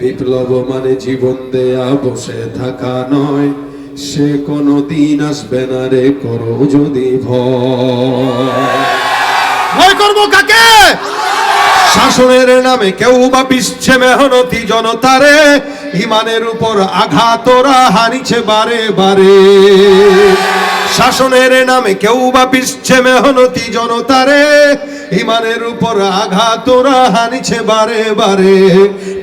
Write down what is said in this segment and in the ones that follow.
বিপ্লব মানে জীবন দেয়া বসে থাকা নয়। সে কোনো দিন আসবে না রে করো যদি ভয়। ভয় করব কাকে? শাসনের নামে কেউ বা বিশ্বে মেহনতি জনতারে ইমানের উপর আঘাত ওরা হানিছে বারে বারে। শাসনের নামে কেউ বা পিসছে মেহনতি জনতারে। ইমানের উপর আঘাত ওরা হানিছে বারে বারে।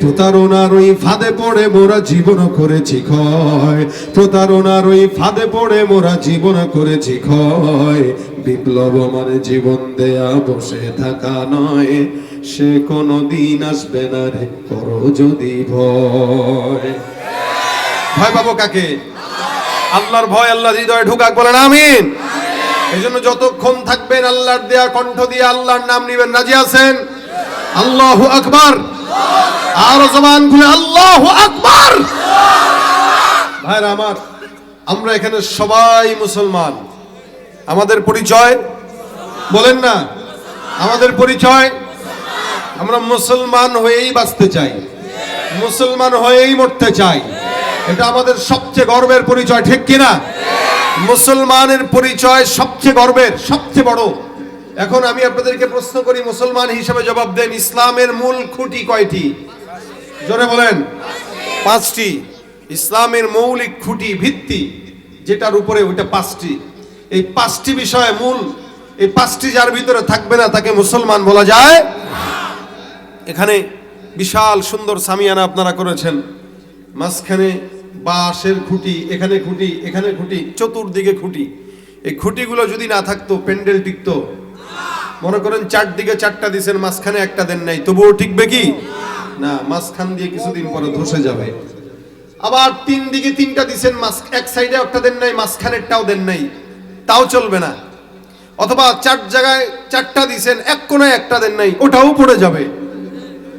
প্রতারণার ওই ফাঁদে পড়ে মোরা জীবন করেছি ক্ষয়। প্রতারণার ওই ফাঁদে পড়ে মোরা জীবন করেছি ক্ষয়। বিপ্লব মানে জীবন দেয়া বসে থাকা নয়। সে কোনো দিন আসবে না রে, করো যদি ভয়। ভয় পাবো কাকে? আল্লাহর ভয় আল্লাহ হৃদয়ে ঢুকাক, বলেন আমিন। এই জন্য যতক্ষণ থাকবেন আল্লাহর দেয়া কণ্ঠ দিয়ে আল্লাহর নাম নিবেন, রাজি আছেন? আল্লাহ আকবার। আর জবান খুলে, আল্লাহ আকবার। ভাইরা আমার, আমরা এখানে সবাই মুসলমান। আমাদের পরিচয়? বলেন না। আমাদের পরিচয়? আমরা মুসলমান হয়েই বাঁচতে চাই। মুসলমান হয়েই মরতে চাই। এটা আমাদের সবচেয়ে গর্বের পরিচয়, ঠিক কিনা? মুসলমানের পরিচয় সবচেয়ে গর্বের, সবচেয়ে বড়। এখন আমি আপনাদেরকে প্রশ্ন করি, মুসলমান হিসেবে জবাব দেন, ইসলামের মূল খুঁটি কয়টি? জোরে বলেন। পাঁচটি। ইসলামের মৌলিক খুঁটি ভিত্তি, যেটার উপরে ওইটা পাঁচটি। এই পাঁচটি বিষয়ে মূল, এই পাঁচটি যার ভিতরে থাকবে না, তাকে মুসলমান বলা যায় এখানে বিশাল সুন্দর সামিয়ানা আপনারা করেছেন। মাঝখানে বাঁশের খুঁটি, এখানে খুঁটি এখানে খুঁটি, চতুর্দিকে খুঁটি। এই খুঁটিগুলো যদি না থাকতো, প্যান্ডেল টিকতো। মনে করেন চারদিকে চারটা দিছেন, মাঝখানে একটা দেন নাই। তবুও টিকবে কি? না, মাঝখান দিয়ে কিছুদিন পরে ধসে যাবে। আবার তিন দিকে তিনটা দিছেন, মাঝ এক সাইডে একটা দেন নাই, মাঝখানেরটাও দেন নাই। তাও চলবে না। অথবা চার জায়গায় চারটা দিছেন, এক কোনায় একটা দেন নাই, ওটাও পড়ে যাবে।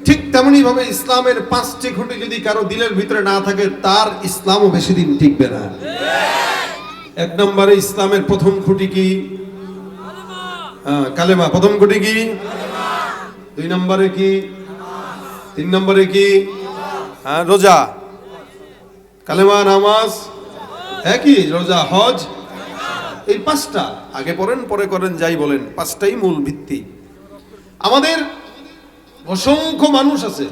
ঠিক তেমনি ভাবে ইসলামের পাঁচটি খুঁটি যদি কারও দিলের ভিতরে না থাকে তার ইসলামও বেশি দিন টিকবে না। এক নম্বরে ইসলামের প্রথম খুঁটি কি? হ্যাঁ, কালেমা। প্রথম খুঁটি কি? দুই নম্বরে কি? তিন নম্বরে কি? হ্যাঁ রোজা। কালেমা নামাজ? একই রোজা হজ? এই পাঁচটা। আগে পড়েন পরে করেন যাই বলেন পাঁচটাই মূল ভিত্তি। আমাদের অসংখ্য মানুষ আছে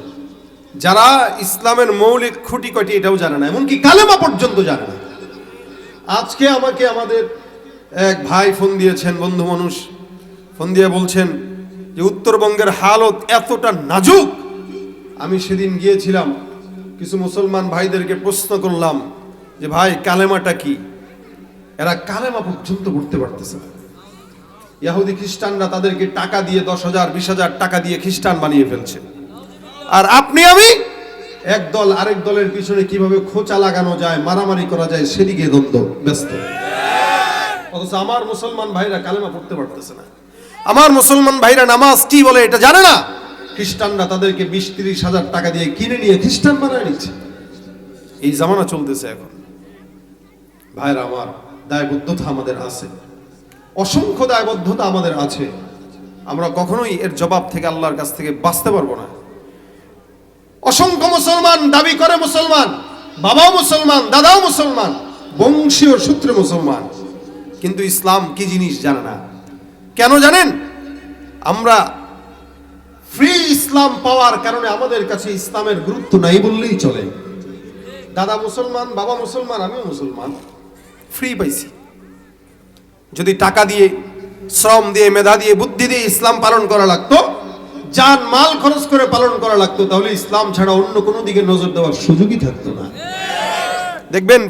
যারা ইসলামের মৌলিক খুঁটি কটি এটাও জানে না, এমনকি কালেমা পর্যন্ত জানে না। আজকে আমাকে আমাদের এক ভাই ফোন দিয়েছেন, বন্ধু মানুষ, ফোন দিয়ে বলছেন যে উত্তরবঙ্গের হালত এতটা নাজুক। আমি সেদিন গিয়েছিলাম, কিছু মুসলমান ভাইদেরকে প্রশ্ন করলাম যে, ভাই, কালেমাটা কি? এরা কালেমা পর্যন্ত পড়তে পারতেছে না। ইয়াহুদি খ্রিস্টানরা তাদেরকে টাকা দিয়ে দশ হাজার, বিশ হাজার টাকা দিয়ে খ্রিস্টান বানিয়ে ফেলছে। আর আপনি, আমি? এক দল আরেক দলের পিছনে কীভাবে খোঁচা লাগানো যায়, মারামারি করা যায়, সেদিকে দ্বন্দ্ব, ব্যস্ত। অথচ আমার মুসলমান ভাইরা কালেমা পড়তে পারতেছে না। আমার মুসলমান ভাইরা নামাজ কি বলে এটা জানে না? খ্রিস্টানরা তাদেরকে বিশ, তিরিশ হাজার টাকা দিয়ে কিনে নিয়ে খ্রিস্টান বানায় নিচ্ছে। এই জামানা চলতেছে এখন। ভাইরা আমার, দায়বদ্ধতা আমাদের আছে। অসংখ্য দায়বদ্ধতা আমাদের আছে। আমরা কখনোই এর জবাব থেকে আল্লাহর কাছ থেকে বাঁচতে পারব না। অসংখ্য মুসলমান দাবি করে মুসলমান, বাবাও মুসলমান, দাদাও মুসলমান, বংশীয় সূত্রে মুসলমান। কিন্তু ইসলাম কি জিনিস জানে না। কেন জানেন? আমরা ফ্রি ইসলাম পাওয়ার কারণে আমাদের কাছে ইসলামের গুরুত্ব নাই বললেই চলে। দাদা মুসলমান, বাবা মুসলমান, আমিও মুসলমান। ফ্রি পাইছি। যদি টাকা দিয়ে শ্রম দিয়ে মেধা দিয়ে বুদ্ধি দিয়ে ইসলাম পালন করা লাগতো যান মাল খরচ করে পালন করা লাগতো তাহলে ইসলাম ছাড়া অন্য কোনো দিকে নজর দেওয়ার সুযোগই থাকতো না। দেখবেন